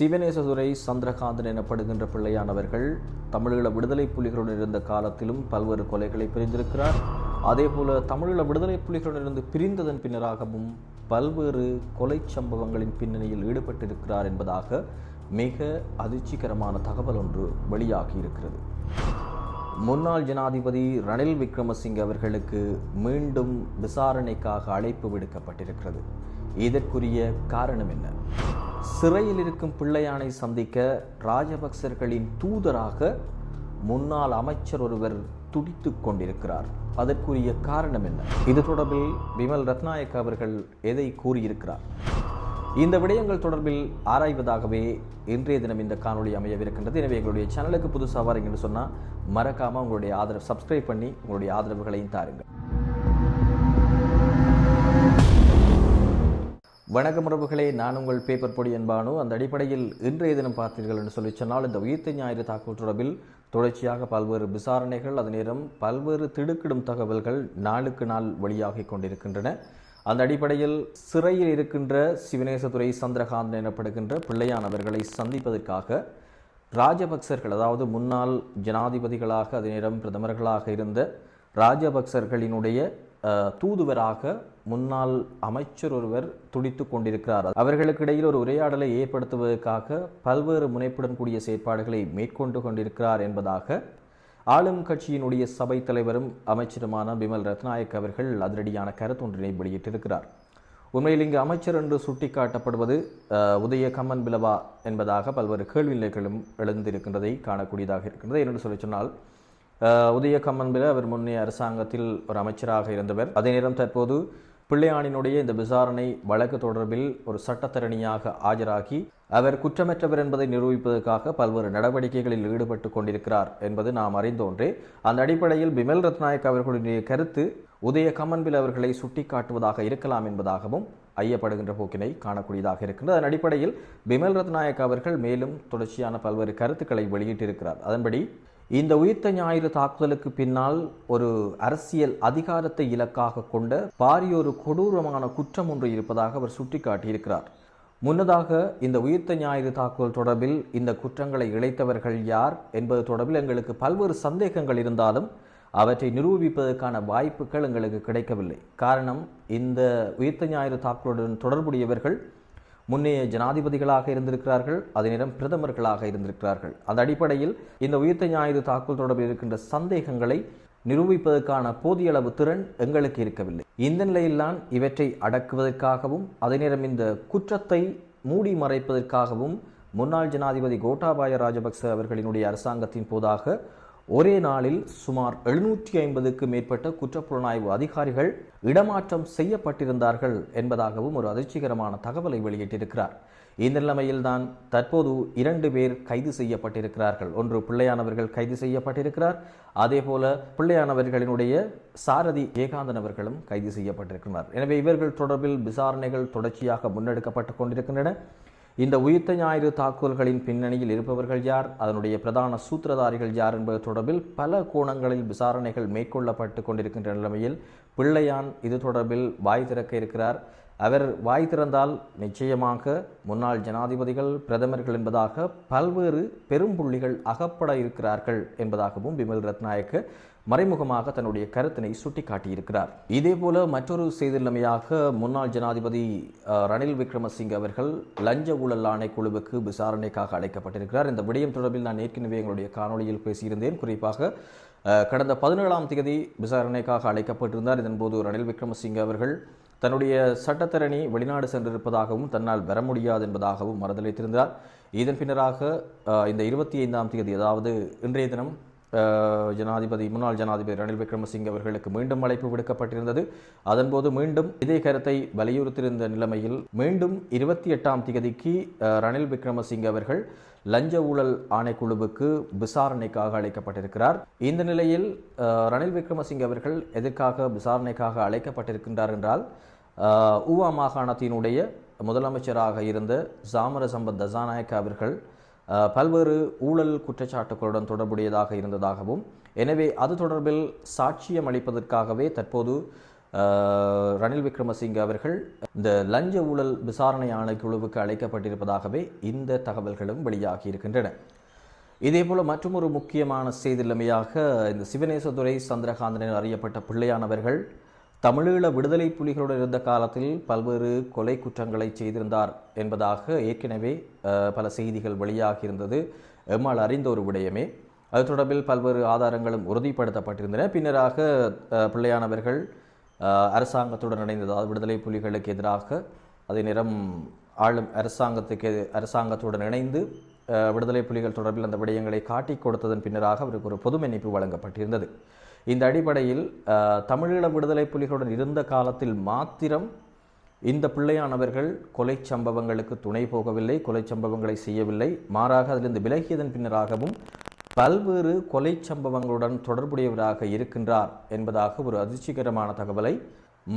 சிவனேசதுரை சந்திரகாந்தன் எனப்படுகின்ற பிள்ளையானவர்கள் தமிழீழ விடுதலை புலிகளுடன் இருந்த காலத்திலும் பல்வேறு கொலைகளை பிரிந்திருக்கிறார். அதேபோல தமிழீழ விடுதலை புலிகளுடனிருந்து பிரிந்ததன் பின்னராகவும் பல்வேறு கொலை சம்பவங்களின் பின்னணியில் ஈடுபட்டிருக்கிறார் என்பதாக மிக அதிர்ச்சிகரமான தகவல் ஒன்று வெளியாகி இருக்கிறது. முன்னாள் ஜனாதிபதி ரணில் விக்ரமசிங்க அவர்களுக்கு மீண்டும் விசாரணைக்காக அழைப்பு விடுக்கப்பட்டிருக்கிறது. இதற்குரிய காரணம் என்ன? சிறையில் இருக்கும் பிள்ளையானை சந்திக்க ராஜபக்சர்களின் தூதராக முன்னாள் அமைச்சர் ஒருவர் துடித்துக் கொண்டிருக்கிறார். அதற்குரிய காரணம் என்ன? இது தொடர்பில் விமல் ரத்நாயக் அவர்கள் எதை கூறியிருக்கிறார்? இந்த விடயங்கள் தொடர்பில் ஆராய்வதாகவே இன்றைய தினம் இந்த காணொளி அமையவிருக்கின்றது. எனவே எங்களுடைய சேனலுக்கு புதுசாக வரீங்கன்னு சொன்னால் மறக்காமல் உங்களுடைய ஆதரவு சப்ஸ்கிரைப் பண்ணி உங்களுடைய ஆதரவுகளையும் தாருங்கள். வணக்கம் உறவுகளே நான் உங்கள் பேப்பர் பொடி என்பானோ அந்த அடிப்படையில் இன்றைய தினம் பார்த்தீர்கள் என்று சொல்லி சொன்னால் இந்த உயிர்த்த ஞாயிறு தாக்குதல் தொடர்பில் தொடர்ச்சியாக பல்வேறு விசாரணைகள் அது நேரம் பல்வேறு திடுக்கிடும் தகவல்கள் நாளுக்கு நாள் வெளியாகிக் கொண்டிருக்கின்றன. அந்த அடிப்படையில் சிறையில் இருக்கின்ற சிவநேசதுரை சந்திரகாந்தன் எனப்படுகின்ற பிள்ளையானவர்களை சந்திப்பதற்காக ராஜபக்சர்கள் அதாவது முன்னாள் ஜனாதிபதிகளாக அதே நேரம் பிரதமர்களாக இருந்த ராஜபக்சர்களினுடைய தூதுவராக முன்னாள் அமைச்சர் ஒருவர் துடித்து கொண்டிருக்கிறார். அவர்களுக்கு இடையில் ஒரு உரையாடலை ஏற்படுத்துவதற்காக பல்வேறு முனைப்புடன் கூடிய செயற்பாடுகளை மேற்கொண்டு கொண்டிருக்கிறார் என்பதாக ஆளும் கட்சியினுடைய சபை தலைவரும் அமைச்சருமான பிமல் ரத்நாயக் அவர்கள் அதிரடியான கருத்தொன்றினை வெளியிட்டிருக்கிறார். உண்மையில் இங்கு அமைச்சர் என்று சுட்டிக்காட்டப்படுவது உதய கம்மன் பிலவா என்பதாக பல்வேறு கேள்வி நிலைகளும் எழுந்திருக்கின்றதை காணக்கூடியதாக இருக்கின்றது. என்று சொல்லி சொன்னால் உதய கம்மன் பில அவர் முன்னே அரசாங்கத்தில் ஒரு அமைச்சராக இருந்தவர். அதே நேரம் தற்போது பிள்ளையானினுடைய இந்த விசாரணை வழக்கு தொடர்பில் ஒரு சட்டத்தரணியாக ஆஜராகி அவர் குற்றமற்றவர் என்பதை நிரூபிப்பதற்காக பல்வேறு நடவடிக்கைகளில் ஈடுபட்டு கொண்டிருக்கிறார் என்பது நாம் அறிந்தோன்றே. அந்த அடிப்படையில் பிமல் ரத்நாயக் அவர்களுடைய கருத்து உதய கமன்பில் அவர்களை சுட்டிக்காட்டுவதாக இருக்கலாம் என்பதாகவும் ஐயப்படுகின்ற போக்கினை காணக்கூடியதாக இருக்கின்றது. அதன் அடிப்படையில் பிமல் ரத்நாயக் அவர்கள் மேலும் தொடர்ச்சியான பல்வேறு கருத்துக்களை வெளியிட்டிருக்கிறார். அதன்படி இந்த உயிர்த்த ஞாயிறு தாக்குதலுக்கு பின்னால் ஒரு அரசியல் அதிகாரத்தை இலக்காக கொண்ட பாரியொரு கொடூரமான குற்றம் ஒன்று இருப்பதாக அவர் சுட்டிக்காட்டியிருக்கிறார். முன்னதாக இந்த உயிர்த்த ஞாயிறு தாக்குதல் தொடர்பில் இந்த குற்றங்களை இழைத்தவர்கள் யார் என்பது தொடர்பில் எங்களுக்கு பல்வேறு சந்தேகங்கள் இருந்தாலும் அவற்றை நிரூபிப்பதற்கான வாய்ப்புகள் எங்களுக்கு கிடைக்கவில்லை. காரணம் இந்த உயிர்த்த ஞாயிறு தாக்குதலுடன் தொடர்புடையவர்கள் முன்னைய ஜனாதிபதிகளாக இருந்திருக்கிறார்கள் அதே நேரம் பிரதமர்களாக இருந்திருக்கிறார்கள். அந்த அடிப்படையில் இந்த உயிர்த்த ஞாயிறு தாக்குதல் தொடர்பில் இருக்கின்ற சந்தேகங்களை நிரூபிப்பதற்கான போதிய அளவு திறன் எங்களுக்கு இருக்கவில்லை. இந்த நிலையில்தான் இவற்றை அடக்குவதற்காகவும் அதே நேரம் இந்த குற்றத்தை மூடி மறைப்பதற்காகவும் முன்னாள் ஜனாதிபதி கோட்டாபாய ராஜபக்ச அவர்களினுடைய அரசாங்கத்தின் போதாக ஒரே நாளில் சுமார் எழுநூற்றி ஐம்பதுக்கு மேற்பட்ட குற்றப்புலனாய்வு அதிகாரிகள் இடமாற்றம் செய்யப்பட்டிருந்தார்கள் என்பதாகவும் ஒரு அதிர்ச்சிகரமான தகவலை வெளியிட்டிருக்கிறார். இந்த நிலைமையில்தான் தற்போது இரண்டு பேர் கைது செய்யப்பட்டிருக்கிறார்கள். ஒன்று பிள்ளையானவர்கள் கைது செய்யப்பட்டிருக்கிறார். அதேபோல பிள்ளையானவர்களினுடைய சாரதி ஏகாந்தன் அவர்களும் கைது செய்யப்பட்டிருக்கிறார் எனவே இவர்கள் தொடர்பில் விசாரணைகள் தொடர்ச்சியாக முன்னெடுக்கப்பட்டு கொண்டிருக்கின்றன. இந்த உயிர்த்த ஞாயிறு தாக்குதல்களின் பின்னணியில் இருப்பவர்கள் யார்? அதனுடைய பிரதான சூத்திரதாரிகள் யார் என்பது தொடர்பில் பல கோணங்களில் விசாரணைகள் மேற்கொள்ளப்பட்டு கொண்டிருக்கின்ற நிலைமையில் பிள்ளையான் இது தொடர்பில் வாய் திறக்க இருக்கிறார். அவர் வாய் திறந்தால் நிச்சயமாக முன்னாள் ஜனாதிபதிகள் பிரதமர்கள் என்பதாக பல்வேறு பெரும் புள்ளிகள் அகப்பட இருக்கிறார்கள் என்பதாகவும் பிமல் ரத்நாயக்க மறைமுகமாக தன்னுடைய கருத்தினை சுட்டிக்காட்டியிருக்கிறார். இதேபோல மற்றொரு செய்திநிலைமையாக முன்னாள் ஜனாதிபதி ரணில் விக்ரமசிங்க அவர்கள் லஞ்ச ஊழல் ஆணைக்குழுவுக்கு விசாரணைக்காக அழைக்கப்பட்டிருக்கிறார். இந்த விடயம் தொடர்பில் நான் ஏற்கனவே எங்களுடைய காணொளியில் பேசியிருந்தேன். குறிப்பாக கடந்த பதினேழாம் தேதி விசாரணைக்காக அழைக்கப்பட்டிருந்தார். இதன்போது ரணில் விக்ரமசிங்க அவர்கள் தன்னுடைய சட்டத்தரணி வெளிநாடு சென்றிருப்பதாகவும் தன்னால் வர முடியாது என்பதாகவும் மறுதளித்திருந்தார் இதன் பின்னராக இந்த இருபத்தி ஐந்தாம் தேதி அதாவது இன்றைய தினம் ஜனாதிபதி முன்னாள் ஜனாதிபதி ரணில் விக்ரமசிங்க அவர்களுக்கு மீண்டும் அழைப்பு விடுக்கப்பட்டிருந்தது. அதன்போது மீண்டும் இதே கருத்தை வலியுறுத்தியிருந்த நிலைமையில் மீண்டும் இருபத்தி எட்டாம் தேதிக்கு ரணில் விக்ரமசிங்க அவர்கள் லஞ்ச ஊழல் ஆணைக்குழுவுக்கு விசாரணைக்காக அழைக்கப்பட்டிருக்கிறார். இந்த நிலையில் ரணில் விக்ரமசிங்க அவர்கள் எதற்காக விசாரணைக்காக அழைக்கப்பட்டிருக்கின்றார் என்றால் ஊவா மாகாணத்தினுடைய முதலமைச்சராக இருந்த சாமரசம்பத் தசாநாயக்க அவர்கள் பல்வேறு ஊழல் குற்றச்சாட்டுகளுடன் தொடர்புடையதாக இருந்ததாகவும் எனவே அது தொடர்பில் சாட்சியம் அளிப்பதற்காகவே தற்போது ரணில் விக்ரமசிங்க அவர்கள் இந்த லஞ்ச ஊழல் விசாரணை ஆணைக்குழுவுக்கு அழைக்கப்பட்டிருப்பதாகவே இந்த தகவல்களும் வெளியாகி இருக்கின்றன. இதேபோல மற்றொரு முக்கியமான செய்தியிலமையாக இந்த சிவநேசதுரை சந்திரகாந்தன் அறியப்பட்ட பிள்ளையானவர்கள் தமிழீழ விடுதலை புலிகளுடன் இருந்த காலத்தில் பல்வேறு கொலை குற்றங்களை செய்திருந்தார் என்பதாக ஏற்கனவே பல செய்திகள் வெளியாகியிருந்தது. எம்மால் அறிந்த ஒரு விடயமே. அது தொடர்பில் பல்வேறு ஆதாரங்களும் உறுதிப்படுத்தப்பட்டிருந்தன. பின்னராக பிள்ளையானவர்கள் அரசாங்கத்துடன் இணைந்து விடுதலை புலிகளுக்கு எதிராக அதே நேரம் ஆளும் அரசாங்கத்துக்கு அரசாங்கத்துடன் இணைந்து விடுதலை புலிகள் தொடர்பில் அந்த விடயங்களை காட்டிக் கொடுத்ததன் பின்னராக அவருக்கு ஒரு பொது மன்னிப்பு வழங்கப்பட்டிருந்தது. இந்த அடிப்படையில் தமிழீழ விடுதலை புலிகளுடன் இருந்த காலத்தில் மாத்திரம் இந்த பிள்ளையானவர்கள் கொலை சம்பவங்களுக்கு துணை போகவில்லை கொலை சம்பவங்களை செய்யவில்லை. மாறாக அதிலிருந்து விலகியதன் பின்னராகவும் பல்வேறு கொலை சம்பவங்களுடன் தொடர்புடையவராக இருக்கின்றார் என்பதாக ஒரு அதிர்ச்சிகரமான தகவலை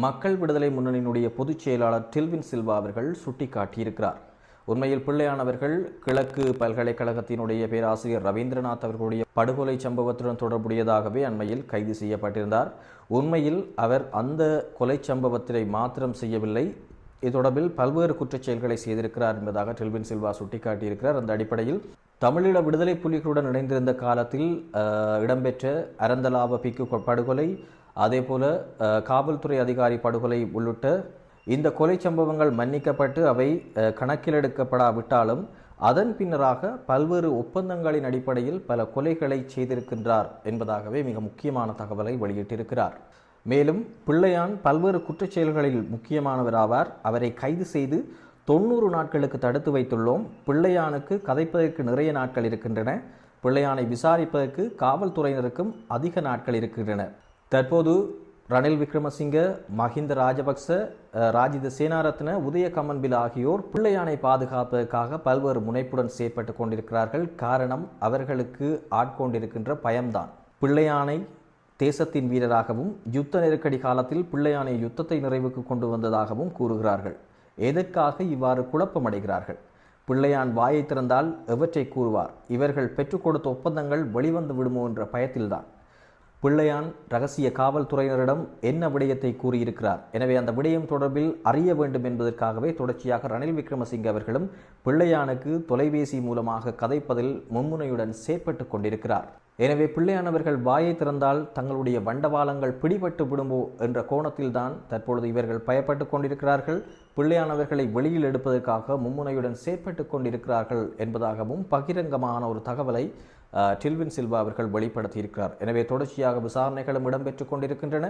மக்கள் விடுதலை முன்னணியினுடைய பொதுச் செயலாளர் டில்வின் சில்வா அவர்கள் சுட்டிக்காட்டியிருக்கிறார். உண்மையில் பிள்ளையானவர்கள் கிழக்கு பல்கலைக்கழகத்தினுடைய பேராசிரியர் ரவீந்திரநாத் அவர்களுடைய படுகொலை சம்பவத்துடன் தொடர்புடையதாகவே அண்மையில் கைது செய்யப்பட்டிருந்தார். உண்மையில் அவர் அந்த கொலை சம்பவத்தினை மாத்திரம் செய்யவில்லை. இது தொடர்பில் பல்வேறு குற்றச் செயல்களை செய்திருக்கிறார் என்பதாக டெல்வின் சில்வா சுட்டிக்காட்டியிருக்கிறார். அந்த அடிப்படையில் தமிழீழ விடுதலை புலிகளுடன் இணைந்திருந்த காலத்தில் இடம்பெற்ற அரந்தலாவ பிக்கு படுகொலை அதேபோல காவல்துறை அதிகாரி படுகொலை உள்ளிட்ட இந்த கொலை சம்பவங்கள் மன்னிக்கப்பட்டு அவை கணக்கிலெடுக்கப்படாவிட்டாலும் அதன் பின்னராக பல்வேறு ஒப்பந்தங்களின் அடிப்படையில் பல கொலைகளை செய்திருக்கின்றார் என்பதாகவே மிக முக்கியமான தகவலை வெளியிட்டிருக்கிறார். மேலும் பிள்ளையான் பல்வேறு குற்றச் செயல்களில் முக்கியமானவராவார். அவரை கைது செய்து தொண்ணூறு நாட்களுக்கு தடுத்து வைத்துள்ளோம். பிள்ளையானுக்கு கதைப்பதற்கு நிறைய நாட்கள் இருக்கின்றன. பிள்ளையானை விசாரிப்பதற்கு காவல்துறையினருக்கும் அதிக நாட்கள் இருக்கின்றன. தற்போது ரணில் விக்ரமசிங்க மஹிந்த ராஜபக்ச ராஜித சேனாரத்ன உதய கமன்பில் ஆகியோர் பிள்ளையானை பாதுகாப்பதற்காக பல்வேறு முனைப்புடன் செயற்பட்டு கொண்டிருக்கிறார்கள். காரணம் அவர்களுக்கு ஆட்கொண்டிருக்கின்ற பயம்தான். பிள்ளையானை தேசத்தின் வீரராகவும் யுத்த நெருக்கடி காலத்தில் பிள்ளையானை யுத்தத்தை நிறைவுக்கு கொண்டு வந்ததாகவும் கூறுகிறார்கள். எதற்காக இவ்வாறு குழப்பமடைகிறார்கள்? பிள்ளையான் வாயை திறந்தால் எவற்றை கூறுவார்? இவர்கள் பெற்றுக் கொடுத்த ஒப்பந்தங்கள் வெளிவந்து விடுமோ என்ற பயத்தில்தான். பிள்ளையான் ரகசிய காவல்துறையினரிடம் என்ன விடயத்தை கூறியிருக்கிறார்? எனவே அந்த விடயம் தொடர்பில் அறிய வேண்டும் என்பதற்காகவே தொடர்ச்சியாக ரணில் விக்ரமசிங்க அவர்களும் பிள்ளையானுக்கு தொலைபேசி மூலமாக கதைப்பதில் மும்முனையுடன் செயற்பட்டு கொண்டிருக்கிறார். எனவே பிள்ளையானவர்கள் வாயை திறந்தால் தங்களுடைய வண்டவாளங்கள் பிடிபட்டு விடுமோ என்ற கோணத்தில்தான் தற்பொழுது இவர்கள் பயப்பட்டு கொண்டிருக்கிறார்கள். பிள்ளையானவர்களை வெளியில் எடுப்பதற்காக மும்முனையுடன் செயற்பட்டு கொண்டிருக்கிறார்கள் என்பதாகவும் பகிரங்கமான ஒரு தகவலை டில்வின் சில்வா அவர்கள் வெளிப்படுத்தியிருக்கிறார். எனவே தொடர்ச்சியாக விசாரணைகளும் இடம்பெற்றுக் கொண்டிருக்கின்றன.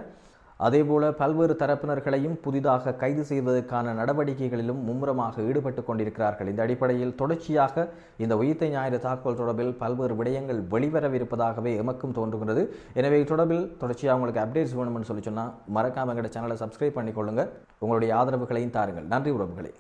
அதேபோல பல்வேறு தரப்பினர்களையும் புதிதாக கைது செய்வதற்கான நடவடிக்கைகளிலும் மும்முரமாக ஈடுபட்டு கொண்டிருக்கிறார்கள். இந்த அடிப்படையில் தொடர்ச்சியாக இந்த உயிர்த்த ஞாயிறு தாக்குதல் தொடர்பில் பல்வேறு விடயங்கள் வெளிவரவிருப்பதாகவே எமக்கும் தோன்றுகிறது எனவே இது தொடர்பில் தொடர்ச்சியாக உங்களுக்கு அப்டேட்ஸ் வேணும்னு சொல்லி சொன்னால் மறக்காம எங்களோட சேனலை சப்ஸ்கிரைப் பண்ணிக்கொள்ளுங்க. உங்களுடைய ஆதரவுகளையும் தாருங்கள். நன்றி உறவுகளே.